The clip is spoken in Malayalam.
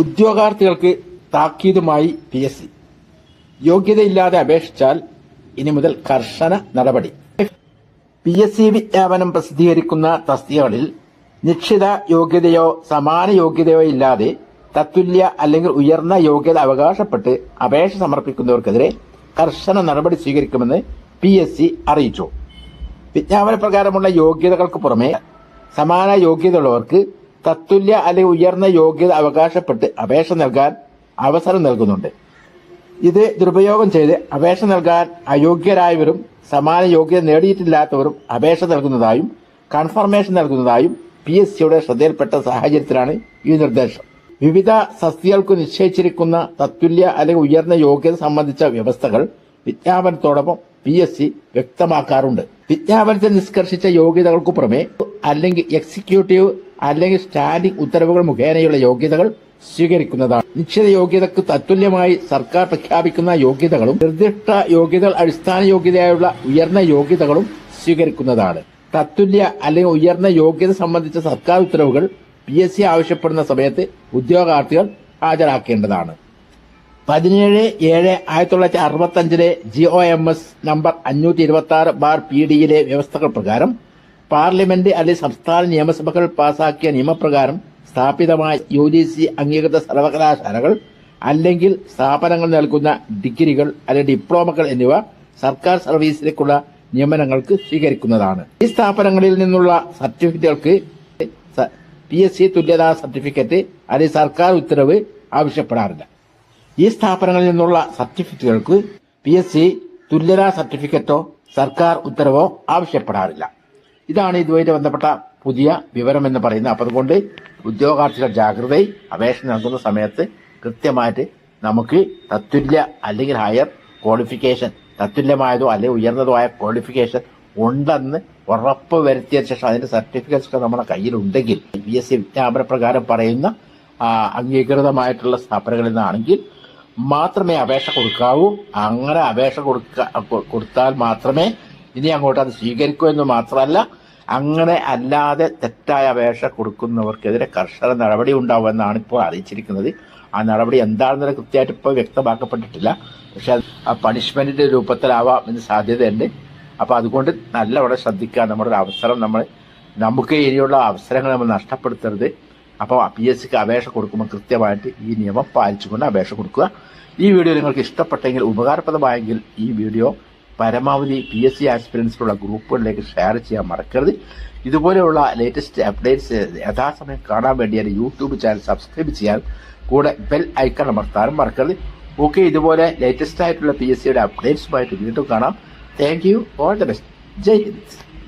ഉദ്യോഗാർത്ഥികൾക്ക് താക്കീതുമായി പി എസ് സി. യോഗ്യതയില്ലാതെ അപേക്ഷിച്ചാൽ ഇനി മുതൽ കർശന നടപടി. പി എസ് സി വിജ്ഞാപനം പ്രസിദ്ധീകരിക്കുന്ന തസ്തികകളിൽ നിശ്ചിത യോഗ്യതയോ സമാന യോഗ്യതയോ ഇല്ലാതെ തത്തുല്യ അല്ലെങ്കിൽ ഉയർന്ന യോഗ്യത അവകാശപ്പെട്ട് അപേക്ഷ സമർപ്പിക്കുന്നവർക്കെതിരെ കർശന നടപടി സ്വീകരിക്കുമെന്ന് പി എസ് സി അറിയിച്ചു. വിജ്ഞാപന പ്രകാരമുള്ള യോഗ്യതകൾക്ക് പുറമെ സമാന യോഗ്യതയുള്ളവർക്ക് തത്തുല്യ അല്ലെങ്കിൽ ഉയർന്ന യോഗ്യത അവകാശപ്പെട്ട് അപേക്ഷ നൽകാൻ അവസരം നൽകുന്നുണ്ട്. ഇത് ദുരുപയോഗം ചെയ്ത് അപേക്ഷ നൽകാൻ അയോഗ്യരായവരും സമാന യോഗ്യത നേടിയിട്ടില്ലാത്തവരും അപേക്ഷ നൽകുന്നതായും കൺഫർമേഷൻ നൽകുന്നതായും പി എസ് സിയുടെ ശ്രദ്ധയിൽപ്പെട്ട സാഹചര്യത്തിലാണ് ഈ നിർദ്ദേശം. വിവിധ സസ്തികൾക്ക് നിശ്ചയിച്ചിരിക്കുന്ന തത്തുല്യ അല്ലെങ്കിൽ ഉയർന്ന യോഗ്യത സംബന്ധിച്ച വ്യവസ്ഥകൾ വിജ്ഞാപനത്തോടൊപ്പം പി എസ് സി വ്യക്തമാക്കാറുണ്ട്. വിജ്ഞാപനത്തിൽ നിഷ്കർഷിച്ച യോഗ്യതകൾക്കു പുറമെ അല്ലെങ്കിൽ എക്സിക്യൂട്ടീവ് അല്ലെങ്കിൽ സ്റ്റാൻഡിംഗ് ഉത്തരവുകൾ മുഖേനയുള്ള യോഗ്യതകൾ സ്വീകരിക്കുന്നതാണ്. നിശ്ചിത യോഗ്യതക്ക് തത്തുല്യമായി സർക്കാർ പ്രഖ്യാപിക്കുന്ന യോഗ്യതകളും നിർദ്ദിഷ്ട യോഗ്യതകൾ അടിസ്ഥാന യോഗ്യതയായുള്ള ഉയർന്ന യോഗ്യതകളും സ്വീകരിക്കുന്നതാണ്. തത്തുല്യ അല്ലെങ്കിൽ ഉയർന്ന യോഗ്യത സംബന്ധിച്ച സർക്കാർ ഉത്തരവുകൾ പി എസ് സി ആവശ്യപ്പെടുന്ന സമയത്ത് ഉദ്യോഗാർത്ഥികൾ ഹാജരാക്കേണ്ടതാണ്. പതിനേഴ് ഏഴ് ആയിരത്തി തൊള്ളായിരത്തി അറുപത്തി അഞ്ചിലെ G O M S number അഞ്ഞൂറ്റി ഇരുപത്തി ആറ് ബാർ പി ഡിയിലെ വ്യവസ്ഥകൾ പ്രകാരം പാർലമെന്റ് അല്ലെങ്കിൽ സംസ്ഥാന നിയമസഭകൾ പാസാക്കിയ നിയമപ്രകാരം സ്ഥാപിതമായ യു ജി സി അംഗീകൃത സർവകലാശാലകൾ അല്ലെങ്കിൽ സ്ഥാപനങ്ങൾ നൽകുന്ന ഡിഗ്രികൾ അല്ലെങ്കിൽ ഡിപ്ലോമകൾ എന്നിവ സർക്കാർ സർവീസിലേക്കുള്ള നിയമനങ്ങൾക്ക് സ്വീകരിക്കുന്നതാണ്. ഈ സ്ഥാപനങ്ങളിൽ നിന്നുള്ള സർട്ടിഫിക്കറ്റുകൾക്ക് പി എസ് സി തുല്യതാ സർട്ടിഫിക്കറ്റ് അല്ലെങ്കിൽ സർക്കാർ ഉത്തരവ് ആവശ്യപ്പെടാറില്ല. ഈ സ്ഥാപനങ്ങളിൽ നിന്നുള്ള സർട്ടിഫിക്കറ്റുകൾക്ക് പി എസ് സി തുല്യതാ സർട്ടിഫിക്കറ്റോ സർക്കാർ ഉത്തരവോ ആവശ്യപ്പെടാറില്ല. ഇതാണ് ഇതുമായിട്ട് ബന്ധപ്പെട്ട പുതിയ വിവരം എന്ന് പറയുന്നത്. അപ്പം അതുകൊണ്ട് ഉദ്യോഗാർത്ഥികൾ ജാഗ്രതയിൽ അപേക്ഷ നൽകുന്ന സമയത്ത് കൃത്യമായിട്ട് നമുക്ക് തത്തുല്യ അല്ലെങ്കിൽ ഹയർ ക്വാളിഫിക്കേഷൻ തത്തുല്യമായതോ അല്ലെങ്കിൽ ഉയർന്നതോ ആയ ക്വാളിഫിക്കേഷൻ ഉണ്ടെന്ന് ഉറപ്പ് വരുത്തിയ ശേഷം അതിന്റെ സർട്ടിഫിക്കറ്റ്സ് ഒക്കെ നമ്മുടെ കയ്യിലുണ്ടെങ്കിൽ പി എസ് സി വിജ്ഞാപന പ്രകാരം പറയുന്ന അംഗീകൃതമായിട്ടുള്ള സ്ഥാപനങ്ങളിൽ നിന്നാണെങ്കിൽ മാത്രമേ അപേക്ഷ കൊടുക്കാവൂ. അങ്ങനെ അപേക്ഷ കൊടുക്ക കൊടുത്താൽ മാത്രമേ ഇനി അങ്ങോട്ട് അത് സ്വീകരിക്കൂ എന്ന് മാത്രമല്ല അങ്ങനെ അല്ലാതെ തെറ്റായ അപേക്ഷ കൊടുക്കുന്നവർക്കെതിരെ കർശന നടപടി ഉണ്ടാവുമെന്നാണ് ഇപ്പോൾ അറിയിച്ചിരിക്കുന്നത്. ആ നടപടി എന്താണെന്ന് കൃത്യമായിട്ട് ഇപ്പോൾ വ്യക്തമാക്കപ്പെട്ടിട്ടില്ല. പക്ഷെ ആ പണിഷ്മെന്റിന്റെ രൂപത്തിലാവാം എന്ന് സാധ്യതയുണ്ട്. അപ്പൊ അതുകൊണ്ട് നല്ലവണ്ണം ശ്രദ്ധിക്കുക. നമ്മുടെ ഒരു അവസരം നമ്മൾ നമുക്ക് ഇനിയുള്ള അവസരങ്ങൾ നമ്മൾ നഷ്ടപ്പെടുത്തരുത്. അപ്പോൾ പി എസ് സിക്ക് അപേക്ഷ കൊടുക്കുമ്പോൾ കൃത്യമായിട്ട് ഈ നിയമം പാലിച്ചുകൊണ്ട് അപേക്ഷ കൊടുക്കുക. ഈ വീഡിയോ നിങ്ങൾക്ക് ഇഷ്ടപ്പെട്ടെങ്കിൽ ഉപകാരപ്രദമായെങ്കിൽ ഈ വീഡിയോ പരമാവധി പി എസ് സി ആസ്പിറൻസിലുള്ള ഗ്രൂപ്പുകളിലേക്ക് ഷെയർ ചെയ്യാൻ മറക്കരുത്. ഇതുപോലെയുള്ള ലേറ്റസ്റ്റ് അപ്ഡേറ്റ്സ് യഥാസമയം കാണാൻ വേണ്ടി എന്റെ യൂട്യൂബ് ചാനൽ സബ്സ്ക്രൈബ് ചെയ്യാൻ കൂടെ ബെൽ ഐക്കൺ അമർത്താനും മറക്കരുത്. ഓക്കെ ഇതുപോലെ ലേറ്റസ്റ്റ് ആയിട്ടുള്ള പി എസ് സിയുടെ അപ്ഡേറ്റ്സുമായിട്ട് വീണ്ടും കാണാം. Thank you all the best Jai Hind.